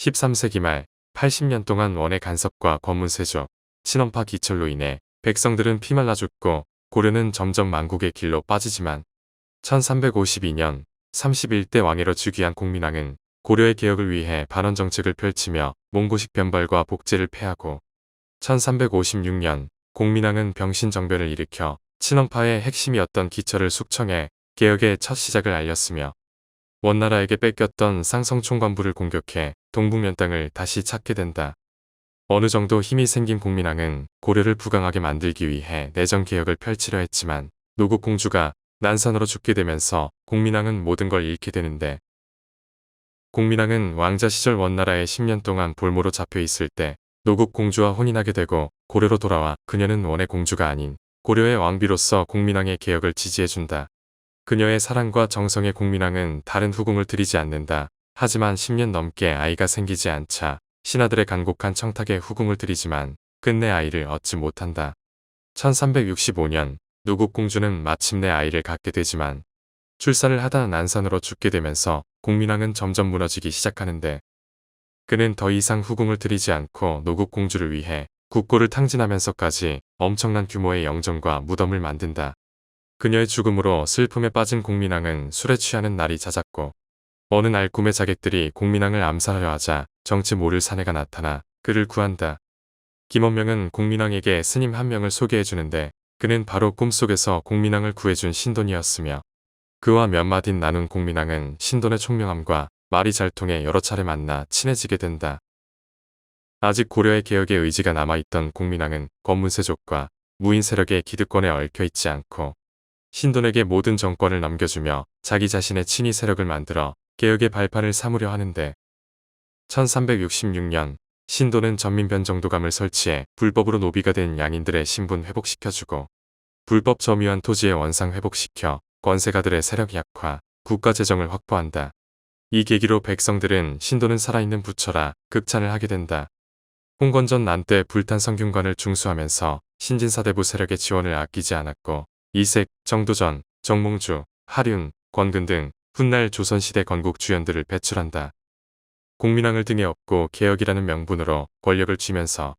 13세기 말 80년 동안 원의 간섭과 권문세조, 친원파 기철로 인해 백성들은 피말라 죽고 고려는 점점 망국의 길로 빠지지만 1352년 31대 왕위로 즉위한 공민왕은 고려의 개혁을 위해 반원 정책을 펼치며 몽고식 변발과 복제를 폐하고 1356년 공민왕은 병신정변을 일으켜 친원파의 핵심이었던 기철을 숙청해 개혁의 첫 시작을 알렸으며 원나라에게 뺏겼던 쌍성총관부를 공격해 동북면 땅을 다시 찾게 된다. 어느 정도 힘이 생긴 공민왕은 고려를 부강하게 만들기 위해 내정 개혁을 펼치려 했지만 노국 공주가 난산으로 죽게 되면서 공민왕은 모든 걸 잃게 되는데 공민왕은 왕자 시절 원나라에 10년 동안 볼모로 잡혀 있을 때 노국 공주와 혼인하게 되고 고려로 돌아와 그녀는 원의 공주가 아닌 고려의 왕비로서 공민왕의 개혁을 지지해준다. 그녀의 사랑과 정성의 공민왕은 다른 후궁을 들이지 않는다. 하지만 10년 넘게 아이가 생기지 않자 신하들의 간곡한 청탁에 후궁을 들이지만 끝내 아이를 얻지 못한다. 1365년 노국공주는 마침내 아이를 갖게 되지만 출산을 하다 난산으로 죽게 되면서 공민왕은 점점 무너지기 시작하는데 그는 더 이상 후궁을 들이지 않고 노국 공주를 위해 국고를 탕진하면서까지 엄청난 규모의 영정과 무덤을 만든다. 그녀의 죽음으로 슬픔에 빠진 공민왕은 술에 취하는 날이 잦았고 어느 날 꿈의 자객들이 공민왕을 암살하려 하자 정치 모를 사내가 나타나 그를 구한다. 김원명은 공민왕에게 스님 한 명을 소개해주는데 그는 바로 꿈속에서 공민왕을 구해준 신돈이었으며 그와 몇 마디 나눈 공민왕은 신돈의 총명함과 말이 잘 통해 여러 차례 만나 친해지게 된다. 아직 고려의 개혁의 의지가 남아있던 공민왕은 권문세족과 무인 세력의 기득권에 얽혀있지 않고 신돈에게 모든 정권을 넘겨주며 자기 자신의 친위 세력을 만들어 개혁의 발판을 삼으려 하는데 1366년 신돈은 전민변정도감을 설치해 불법으로 노비가 된 양인들의 신분 회복시켜주고 불법 점유한 토지의 원상 회복시켜 권세가들의 세력 약화, 국가 재정을 확보한다. 이 계기로 백성들은 신도는 살아있는 부처라 극찬을 하게 된다. 홍건전 난때 불탄 성균관을 중수하면서 신진사대부 세력의 지원을 아끼지 않았고 이색, 정도전, 정몽주, 하륜, 권근 등 훗날 조선시대 건국 주연들을 배출한다. 공민왕을 등에 업고 개혁이라는 명분으로 권력을 쥐면서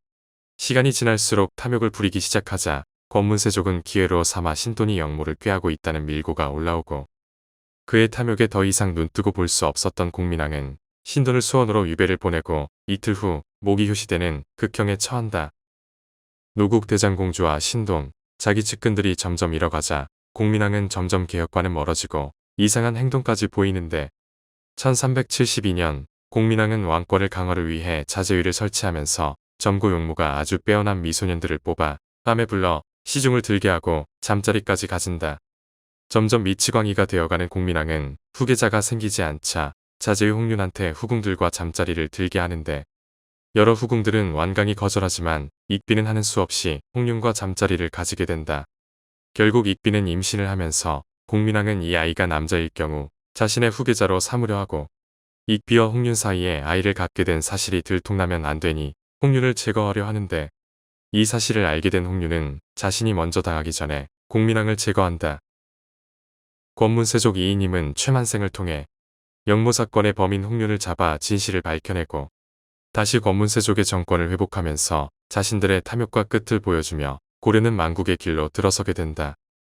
시간이 지날수록 탐욕을 부리기 시작하자 권문세족은 기회로 삼아 신돈이 영모를 꾀하고 있다는 밀고가 올라오고 그의 탐욕에 더 이상 눈뜨고 볼 수 없었던 공민왕은 신돈을 수원으로 유배를 보내고 이틀 후 모기 효시되는 극형에 처한다. 노국 대장공주와 신돈, 자기 측근들이 점점 잃어가자 공민왕은 점점 개혁과는 멀어지고 이상한 행동까지 보이는데 1372년 공민왕은 왕권을 강화를 위해 자제위를 설치하면서 점고 용무가 아주 빼어난 미소년들을 뽑아 밤에 불러 시중을 들게 하고 잠자리까지 가진다. 점점 미치광이가 되어가는 공민왕은 후계자가 생기지 않자 자제의 홍윤한테 후궁들과 잠자리를 들게 하는데 여러 후궁들은 완강히 거절하지만 익비는 하는 수 없이 홍윤과 잠자리를 가지게 된다. 결국 익비는 임신을 하면서 공민왕은 이 아이가 남자일 경우 자신의 후계자로 삼으려 하고 익비와 홍윤 사이에 아이를 갖게 된 사실이 들통나면 안 되니 홍윤을 제거하려 하는데 이 사실을 알게 된 홍윤은 자신이 먼저 당하기 전에 공민왕을 제거한다. 권문세족 이인임은 최만생을 통해 영모 사건의 범인 홍윤을 잡아 진실을 밝혀내고 다시 권문세족의 정권을 회복하면서 자신들의 탐욕과 끝을 보여주며 고려는 망국의 길로 들어서게 된다.